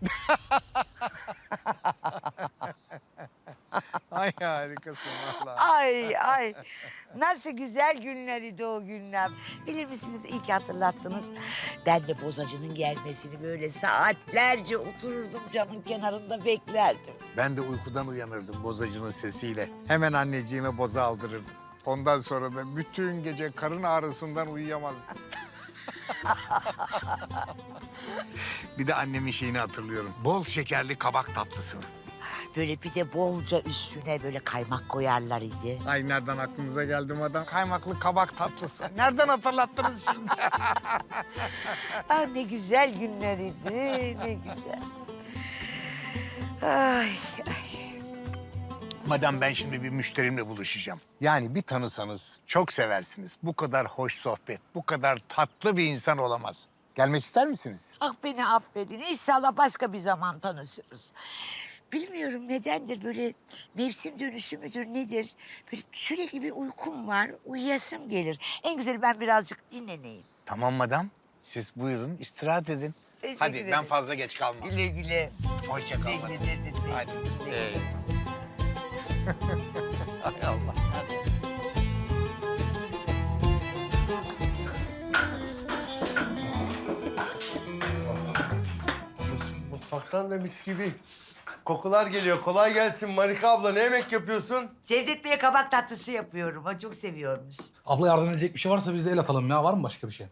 Ay harikasın valla. Ay ay nasıl güzel günlerdi o günler. Bilir misiniz iyi ki hatırlattınız. Ben de bozacının gelmesini böyle saatlerce otururdum camın kenarında beklerdim. Ben de uykudan uyanırdım bozacının sesiyle. Hemen anneciğime boza aldırırdım. Ondan sonra da bütün gece karın ağrısından uyuyamazdım. bir de annemin şeyini hatırlıyorum. Bol şekerli kabak tatlısını. Böyle bir de bolca üstüne böyle kaymak koyarlar idi. Ay nereden aklınıza geldi adam? Kaymaklı kabak tatlısı. Nereden hatırlattınız şimdi? Ah ne güzel günlerdi ne güzel. Ay ay. Madem ben şimdi bir müşterimle buluşacağım. Yani bir tanısanız çok seversiniz. Bu kadar hoş sohbet, bu kadar tatlı bir insan olamaz. Gelmek ister misiniz? Ah beni affedin. İnşallah başka bir zaman tanışırız. Bilmiyorum nedendir böyle mevsim dönüşü müdür nedir? Böyle sürekli bir uykum var. Uyuyasım gelir. En güzeli ben birazcık dinleneyim. Tamam madam. Siz buyurun istirahat edin. Teşekkür Hadi ben ederim. fazla geç kalmam. Güle güle. Hoşça kalın. güle. güle. Hadi. Güle Ee. Hay Allah. Mutfaktan da mis gibi kokular geliyor. Kolay gelsin Marika abla. Ne yemek yapıyorsun? Cevdet Bey'e kabak tatlısı yapıyorum. O çok seviyormuş. Abla yardım edecek bir şey varsa biz de el atalım ya. Var mı başka bir şey?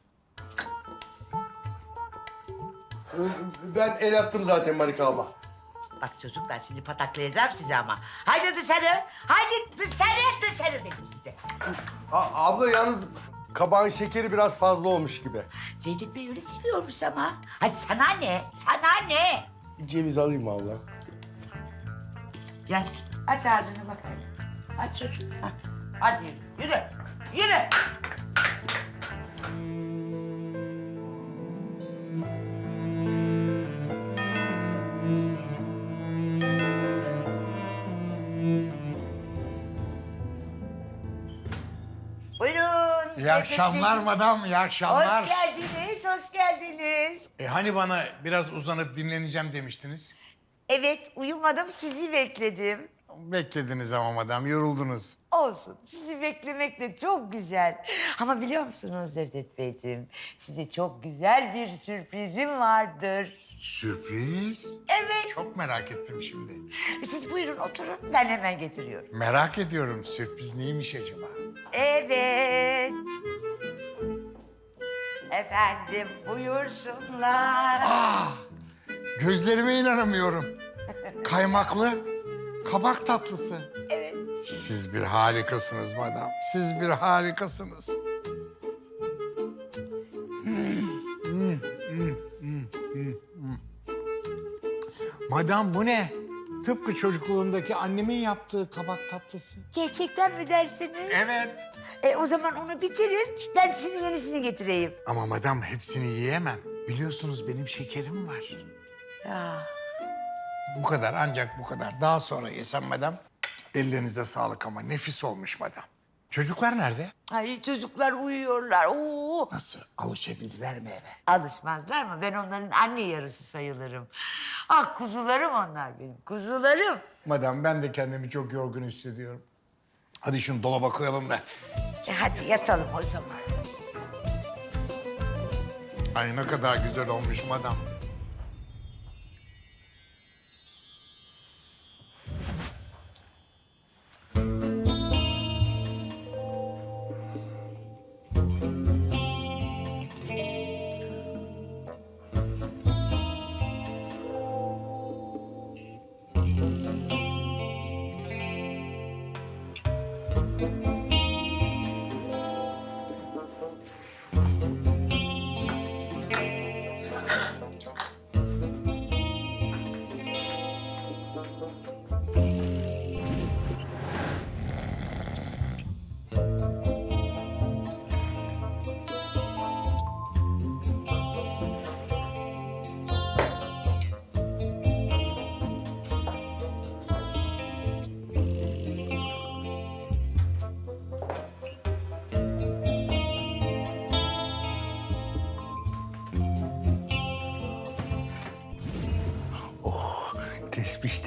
Ben el attım zaten Marika abla. Bak çocuklar şimdi pataklayacağım sizi ama. Haydi dışarı. Haydi dışarı dışarı dedim size. A- abla yalnız kabağın şekeri biraz fazla olmuş gibi. Cevdet Bey öyle seviyormuş ama. Ay sana ne? Sana ne? Bir ceviz alayım mı abla. Gel aç ağzını bakayım. Aç çocuk. Ha. Hadi yürü. Yürü. Buyurun. İyi akşamlar madam, iyi akşamlar. Hoş geldiniz, geldiniz. E hani bana biraz uzanıp dinleneceğim demiştiniz? Evet, uyumadım, sizi bekledim. Beklediniz ama madam, yoruldunuz. Olsun, sizi beklemek de çok güzel. Ama biliyor musunuz Cevdet Beyciğim, size çok güzel bir sürprizim vardır. Sürpriz? Evet, Çok merak ettim şimdi. siz buyurun oturun, ben hemen getiriyorum. Merak ediyorum, sürpriz neymiş acaba? Evet. Efendim buyursunlar. Gözlerime inanamıyorum. Kaymaklı kabak tatlısı. Evet. Siz bir harikasınız madam. Siz bir harikasınız. Hmm, hmm, hmm, hmm, hmm, hmm. Madam bu ne? Tıpkı çocukluğumdaki annemin yaptığı kabak tatlısı. Gerçekten mi dersiniz? Evet. E, o zaman onu bitirin, ben şimdi yenisini getireyim. Ama madam hepsini yiyemem. Biliyorsunuz benim şekerim var. Ya. Bu kadar ancak bu kadar. Daha sonra yesem madam. Ellerinize sağlık ama nefis olmuş madam. Çocuklar nerede? Ay çocuklar uyuyorlar. Oo. Nasıl? Alışabildiler mi eve? Alışmazlar mı? Ben onların anne yarısı sayılırım. Ah kuzularım onlar benim, kuzularım. Madam ben de kendimi çok yorgun hissediyorum. Hadi şunu dolaba koyalım da. E, hadi yatalım o zaman. Ay ne kadar güzel olmuş madam.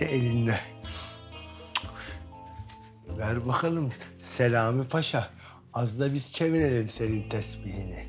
De elinde. Ver bakalım Selami Paşa. Az da biz çevirelim senin tesbihini.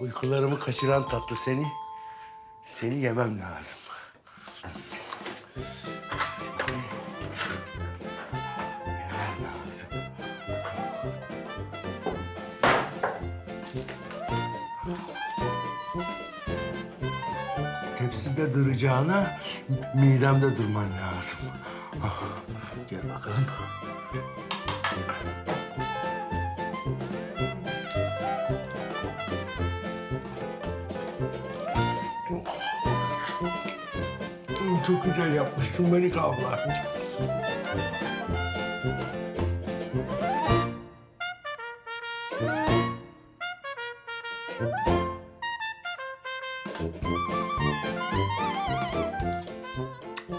Uykularımı kaçıran tatlı seni, seni yemem lazım. Tepside duracağına midemde durman lazım. Ah, Gel bakalım. Çok güzel yapmışsın Melik abla.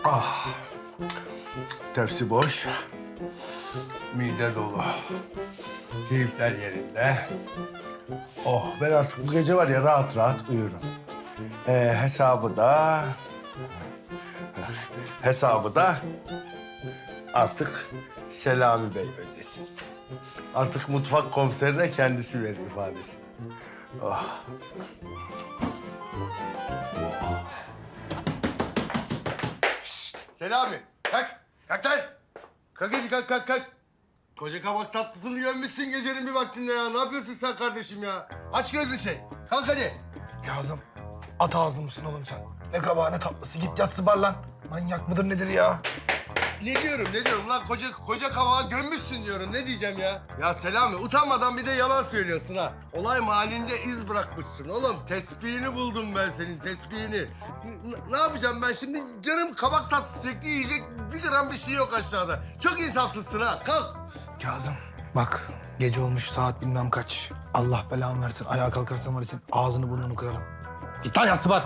Ah. Tepsi boş. Mide dolu. Keyifler yerinde. Oh ben artık bu gece var ya rahat rahat uyurum. Ee, hesabı da... Hesabı da artık Selami Bey ödesin. Artık mutfak komiserine kendisi verir ifadesini. Oh. Selami, kalk. Kalk lan. Kalk hadi kalk kalk kalk. Koca kabak tatlısını gömmüşsün gecenin bir vaktinde ya. Ne yapıyorsun sen kardeşim ya? Aç gözlü şey. Kalk hadi. Kazım, at ağzlı mısın oğlum sen? Ne kabağı ne tatlısı. Git yat sıbar lan. Manyak mıdır nedir ya? Ne diyorum ne diyorum lan koca koca kavağı gömmüşsün diyorum ne diyeceğim ya? Ya Selami utanmadan bir de yalan söylüyorsun ha. Olay mahallinde iz bırakmışsın oğlum. Tespihini buldum ben senin tespihini. N- ne yapacağım ben şimdi? Canım kabak tatlısı çekti yiyecek bir gram bir şey yok aşağıda. Çok insafsızsın ha kalk. Kazım, bak gece olmuş saat bilmem kaç. Allah belamı versin. Ayağa kalkarsam var ya senin ağzını burnunu kırarım. Git lan yat sıbar.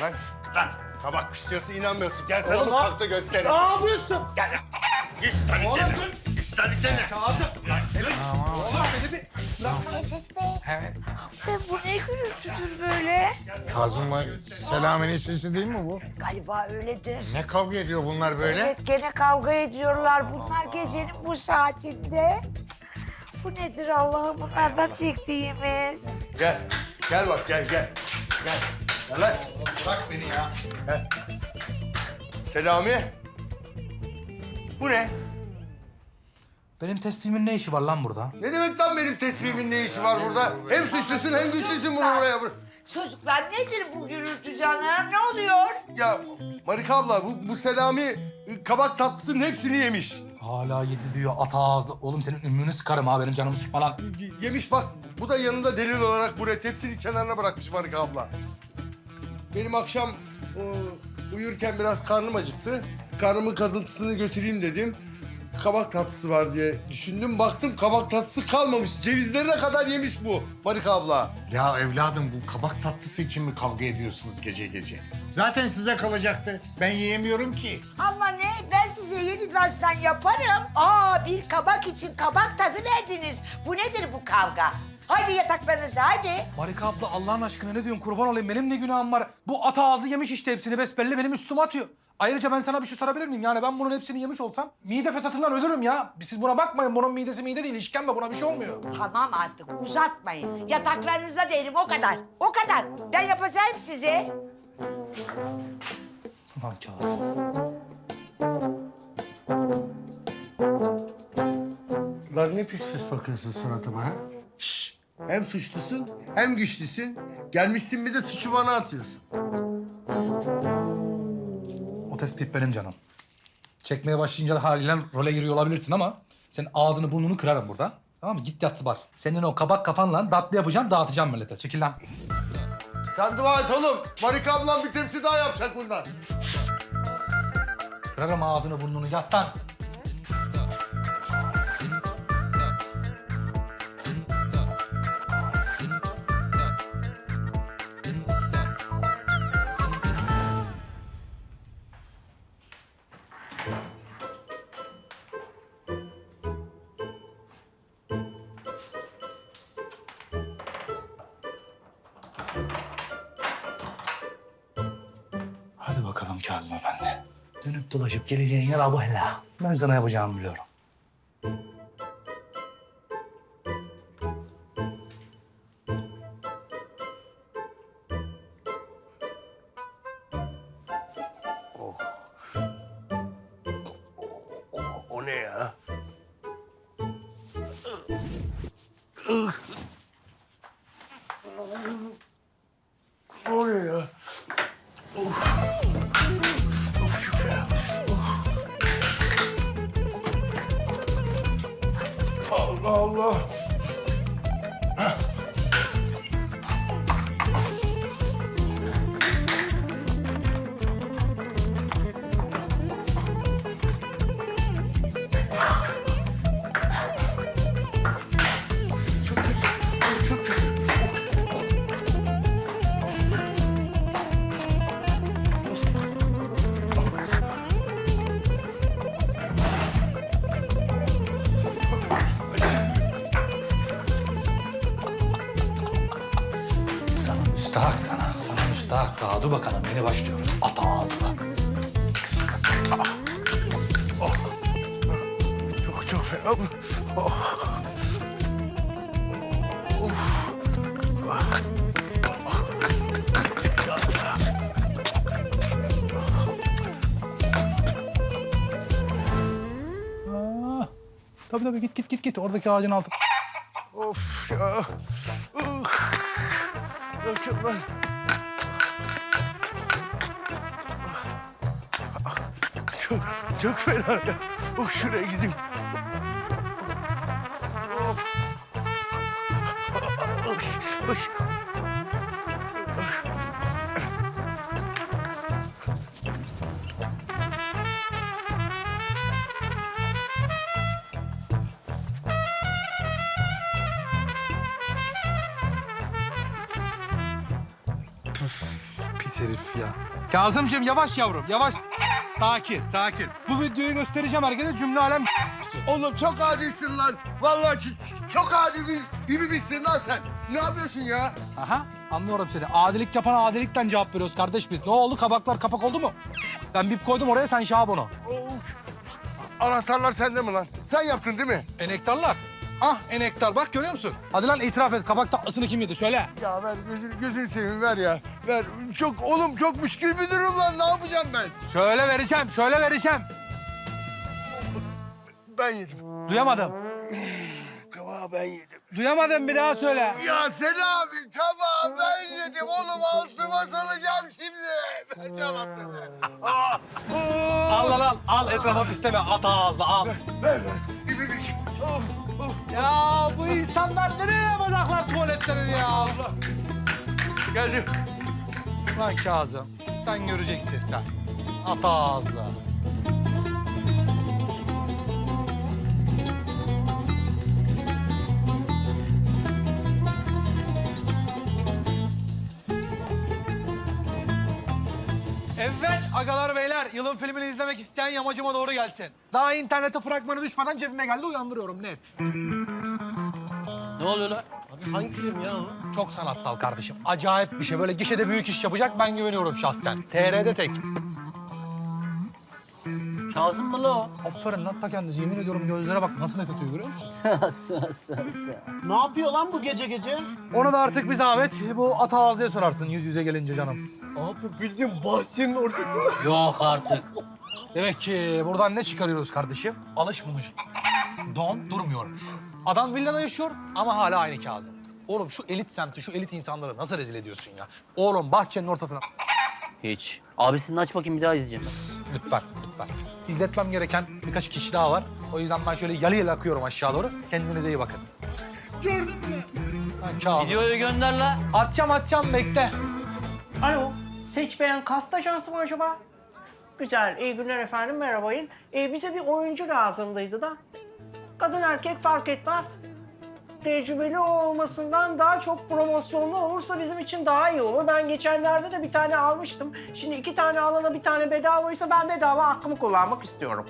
Lan. Lan kabak istiyorsun inanmıyorsun. Gel sana mutfakta göstereyim. Ne yapıyorsun? Gel lan. İş terliklerine. İş terliklerine. Ben bu ne gürültüdür böyle? Kazım'la Selami'nin sesi değil mi bu? Galiba öyledir. Ne kavga ediyor bunlar böyle? Evet gene kavga ediyorlar bunlar gecenin bu saatinde. Bu nedir Allah'ım bunlardan çektiğimiz? Gel. Gel bak gel gel. Gel. Gel lan. Bırak beni ya. Selami. Bu ne? Benim tespihimin ne işi var lan burada? Ne demek lan benim tespihimin ne işi var burada? Hem suçlusun hem güçlüsün bunu oraya. bırak. Çocuklar nedir bu gürültü canım? Ne oluyor? Ya Marika abla bu, bu Selami kabak tatlısının hepsini yemiş. Hala yedi diyor at ağızlı. Oğlum senin ümrünü sıkarım ha benim canımı sıkma lan. Y- Yemiş bak. Bu da yanında delil olarak buraya tepsinin kenarına bırakmış Marika abla. Benim akşam o, uyurken biraz karnım acıktı. Karnımın kazıntısını götüreyim dedim. Kabak tatlısı var diye düşündüm. Baktım kabak tatlısı kalmamış. Cevizlerine kadar yemiş bu Marika abla. Ya evladım bu kabak tatlısı için mi kavga ediyorsunuz gece gece? Zaten size kalacaktı. Ben yiyemiyorum ki. Ama ne? Ben size yeni baştan yaparım. Aa bir kabak için kabak tadı verdiniz. Bu nedir bu kavga? Hadi yataklarınıza hadi. Marika abla Allah'ın aşkına ne diyorsun kurban olayım benim ne günahım var. Bu at ağzı yemiş işte hepsini besbelli benim üstüme atıyor. Ayrıca ben sana bir şey sorabilir miyim? Yani ben bunun hepsini yemiş olsam mide fesatından ölürüm ya. Siz buna bakmayın bunun midesi mide değil işkembe buna bir şey olmuyor. Tamam artık uzatmayın. Yataklarınıza derim o kadar. O kadar. Ben yapacağım size. Lan Kazım. Lan ne pis pis bakıyorsun suratıma ha? Şşş! Hem suçlusun hem güçlüsün. Gelmişsin bir de suçu bana atıyorsun. O tespit benim canım. Çekmeye başlayınca da haliyle role giriyor olabilirsin ama... ...senin ağzını burnunu kırarım burada. Tamam mı? Git yat var. Senin o kabak kafanla datlı yapacağım, dağıtacağım millete. Çekil lan. Sen dua et oğlum. Marika ablam bir tepsi daha yapacak bundan. Kırarım ağzını burnunu. Yat lan. Hadi bakalım Kazım Efendi. Dönüp dolaşıp geleceğin yer abla. Ben sana yapacağımı biliyorum. Allah Allah. Müstahak. Daha dur bakalım. Yeni başlıyoruz. At ağzına. Çok çok fena. Oh. Aa, tabii tabii git git git git. Oradaki ağacın altı. Of ya. Uh. Mükemmel. Çok, fena ya. Oh, şuraya gideyim. Pis herif ya. Kazımcığım yavaş yavrum yavaş. Sakin sakin. Bu videoyu göstereceğim herkese cümle alem. Oğlum çok adisin lan. Vallahi ç- çok adi bir gibi birsin lan sen. Ne yapıyorsun ya? Aha anlıyorum seni. Adilik yapan adilikten cevap veriyoruz kardeş biz. Ne oldu kabaklar kapak oldu mu? Ben bip koydum oraya sen şahap onu. Of. Anahtarlar sende mi lan? Sen yaptın değil mi? Enektarlar. Ah enektar bak görüyor musun? Hadi lan itiraf et kabak tatlısını kim yedi söyle. Ya ver gözün, gözün seveyim ver ya. Ver. Çok oğlum çok müşkül bir durum lan. Ne yapacağım ben? Söyle vereceğim söyle vereceğim. Ben yedim. Duyamadım. Kabağı ben yedim. Duyamadım bir daha söyle. Ya sen abi kabağı ben yedim. Oğlum altıma salacağım şimdi. Çanakları. Aa, oo. Al al al al etrafa pisleme at ağızla al. Ver ver. Of insanlar nereye yapacaklar tuvaletlerini ya? Allah. Geldim. Lan Kazım sen göreceksin sen. At ağızla. Evet agalar beyler yılın filmini izlemek isteyen yamacıma doğru gelsin. Daha internete fragmanı düşmeden cebime geldi uyandırıyorum net. Ne oluyor lan? Hangi film ya o? Çok sanatsal kardeşim. Acayip bir şey. Böyle gişede büyük iş yapacak ben güveniyorum şahsen. TR'de tek. Kazım mı la o? Aferin lan ta kendisi. Yemin ediyorum gözlere bak nasıl nefret ediyor görüyor musun? Ne yapıyor lan bu gece gece? Onu da artık bir zahmet bu ata ağız diye sorarsın yüz yüze gelince canım. Abi bildiğin bahçenin ortasında. Yok artık. Demek ki buradan ne çıkarıyoruz kardeşim? Alışmamış. Don durmuyormuş. Adam villada yaşıyor ama hala aynı Kazım. Oğlum şu elit semti, şu elit insanları nasıl rezil ediyorsun ya? Oğlum bahçenin ortasına... Hiç. Abisini aç bakayım bir daha izleyeceğim. Lütfen, lütfen. İzletmem gereken birkaç kişi daha var. O yüzden ben şöyle yalı yalı akıyorum aşağı doğru. Kendinize iyi bakın. Gördün mü? Ha. Videoyu gönder la. Atacağım, atacağım. Bekle. Alo, seç beğen kast ajansı mı acaba? Güzel, iyi günler efendim, merhabayın. Ee, bize bir oyuncu lazımdıydı da. Kadın erkek fark etmez. Tecrübeli olmasından daha çok promosyonlu olursa bizim için daha iyi olur. Ben geçenlerde de bir tane almıştım. Şimdi iki tane alana bir tane bedavaysa ben bedava hakkımı kullanmak istiyorum.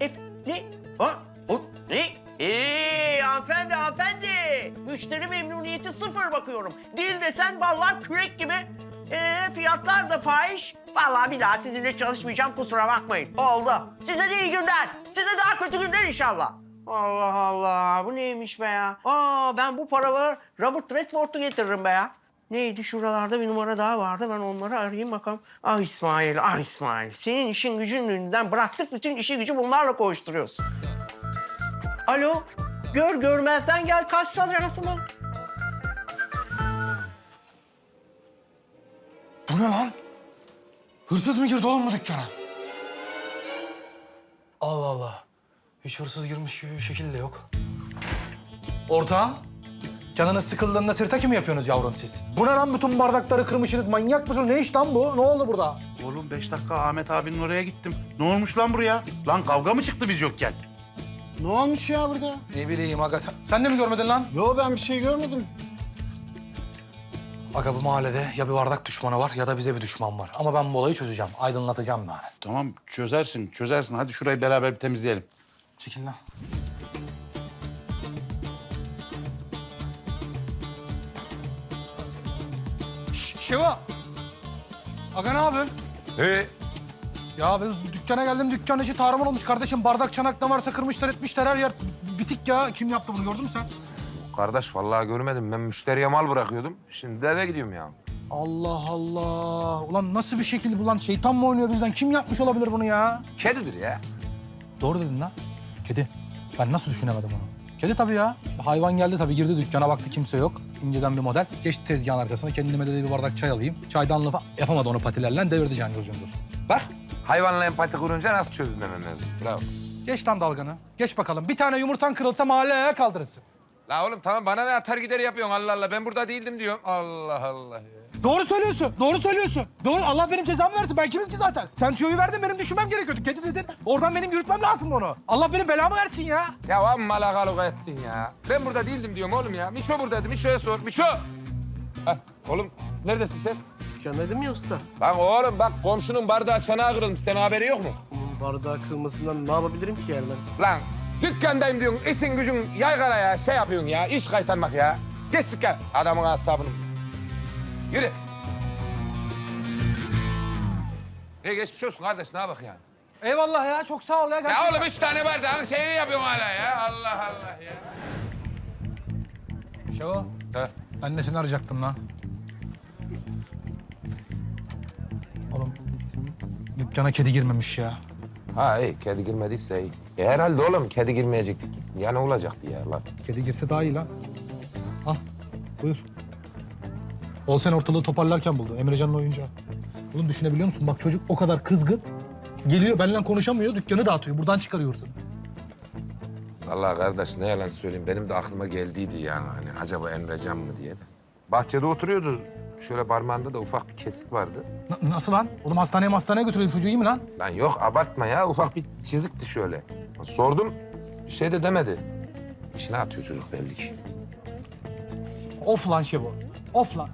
E, ne? Ha? O, ne? Eee hanımefendi hanımefendi. Müşteri memnuniyeti sıfır bakıyorum. Dil desen ballar kürek gibi. Ee, fiyatlar da fahiş. Vallahi bir daha sizinle çalışmayacağım kusura bakmayın. Oldu. Size de iyi günler. Size daha kötü günler inşallah. Allah Allah bu neymiş be ya? Aa ben bu paraları Robert Redford'u getiririm be ya. Neydi şuralarda bir numara daha vardı ben onları arayayım bakalım. Ah İsmail, ah İsmail. Senin işin gücün önünden bıraktık bütün işi gücü bunlarla koşturuyorsun. Alo, gör görmezden gel kaç ajansı mı? Bu ne lan? Hırsız mı girdi oğlum bu dükkana? Allah Allah. Hiç hırsız girmiş gibi bir şekil de yok. Ortağım, canınız sıkıldığında sirtaki mi yapıyorsunuz yavrum siz? Bu ne lan bütün bardakları kırmışsınız? Manyak mısınız? Ne iş lan bu? Ne oldu burada? Oğlum beş dakika Ahmet abinin oraya gittim. Ne olmuş lan buraya? Lan kavga mı çıktı biz yokken? Ne olmuş ya burada? Ne bileyim aga. Sen, sen de mi görmedin lan? Yo ben bir şey görmedim. Aga bu mahallede ya bir bardak düşmanı var ya da bize bir düşman var. Ama ben bu olayı çözeceğim. Aydınlatacağım yani. Tamam çözersin çözersin. Hadi şurayı beraber bir temizleyelim. Çekil lan. Şeva. Aga ne yapıyorsun? Ee, Ya ben dükkana geldim, dükkan içi tarumar olmuş kardeşim. Bardak çanak ne varsa kırmışlar etmişler her yer. Bitik ya. Kim yaptı bunu gördün mü sen? kardeş vallahi görmedim. Ben müşteriye mal bırakıyordum. Şimdi de eve gidiyorum ya. Allah Allah. Ulan nasıl bir şekil bu lan? Şeytan mı oynuyor bizden? Kim yapmış olabilir bunu ya? Kedidir ya. Doğru dedin lan. Kedi. Ben nasıl düşünemedim onu? Kedi tabii ya. Hayvan geldi tabii girdi dükkana baktı kimse yok. İnceden bir model. Geçti tezgahın arkasına kendime dedi bir bardak çay alayım. Çaydan lafa yapamadı onu patilerle devirdi can cundur. Bak hayvanla empati kurunca nasıl çözdün hemen. Bravo. Geç lan dalganı. Geç bakalım. Bir tane yumurtan kırılsa mahalleye ayağa kaldırırsın. La oğlum tamam bana ne atar gider yapıyorsun Allah Allah. Ben burada değildim diyorum. Allah Allah ya. Doğru söylüyorsun. Doğru söylüyorsun. Doğru. Allah benim cezamı versin. Ben kimim ki zaten? Sen tüyoyu verdin benim düşünmem gerekiyordu. Kedi dedin. Oradan benim yürütmem lazım onu. Allah benim belamı versin ya. Ya amma lagaluga ettin ya. Ben burada değildim diyorum oğlum ya. Miço buradaydı. Miço'ya sor. Miço! Hah, oğlum neredesin sen? Dükkandaydım ya usta. Lan oğlum bak komşunun bardağı çanağı kırılmış. Senin haberi yok mu? Bunun bardağı kırılmasından ne yapabilirim ki yani ben? Lan dükkandayım diyorsun, işin gücün yaygara ya, şey yapıyorsun ya, iş kaytarmak ya. Geç dükkan, adamın asabını. Yürü. E geçmiş olsun kardeş, ne bak ya? Eyvallah ya. Çok sağ ol ya. Ya oğlum üç tane bardağın şeyini yapıyorsun hala ya. Allah Allah ya. Şeva. He. Seni arayacaktım lan. Oğlum dükkana kedi girmemiş ya. Ha iyi, kedi girmediyse iyi. E, herhalde oğlum kedi girmeyecektik. Ya ne olacaktı ya lan? Kedi girse daha iyi lan. Al buyur. Olsen ortalığı toparlarken buldu. Emrecan'ın oyuncağı. Oğlum düşünebiliyor musun? Bak çocuk o kadar kızgın. Geliyor benimle konuşamıyor, dükkanı dağıtıyor. Buradan çıkarıyorsun. Vallahi kardeş ne yalan söyleyeyim benim de aklıma geldiydi yani hani acaba Emrecan mı diye de. Bahçede oturuyordu. Şöyle parmağında da ufak bir kesik vardı. Na- nasıl lan? Oğlum hastaneye hastaneye götürelim çocuğu iyi mi lan? Lan yok abartma ya ufak bir çizikti şöyle. Sordum bir şey de demedi. İşine atıyor çocuk belli ki. Of lan Şevo. Of lan.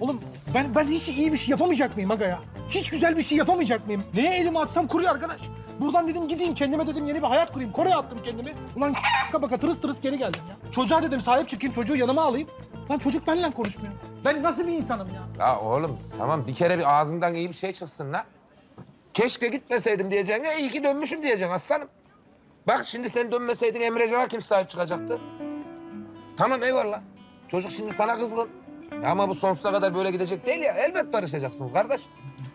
Oğlum ben ben hiç iyi bir şey yapamayacak mıyım aga ya? Hiç güzel bir şey yapamayacak mıyım? Neye elimi atsam kuruyor arkadaş. Buradan dedim gideyim kendime dedim yeni bir hayat kurayım. Kore'ye attım kendimi. Ulan baka baka tırıs tırıs geri geldim ya. Çocuğa dedim sahip çıkayım çocuğu yanıma alayım. Lan çocuk benimle konuşmuyor. Ben nasıl bir insanım ya? Ya oğlum tamam bir kere bir ağzından iyi bir şey çıksın lan. Keşke gitmeseydim diyeceğine iyi ki dönmüşüm diyeceksin aslanım. Bak şimdi sen dönmeseydin Emrecan'a kim sahip çıkacaktı? Tamam eyvallah. Çocuk şimdi sana kızgın. Ya ama bu sonsuza kadar böyle gidecek değil ya. Elbet barışacaksınız kardeş.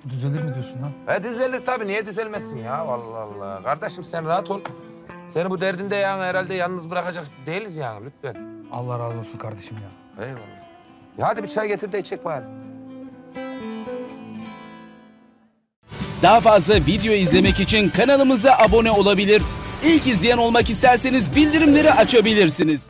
Düzelir mi diyorsun lan? E düzelir tabii. Niye düzelmesin ya? Allah Allah. Kardeşim sen rahat ol. Seni bu derdinde yani herhalde yalnız bırakacak değiliz yani lütfen. Allah razı olsun kardeşim ya. Eyvallah. Ya hadi bir çay getir de içecek bari. Daha fazla video izlemek için kanalımıza abone olabilir. İlk izleyen olmak isterseniz bildirimleri açabilirsiniz.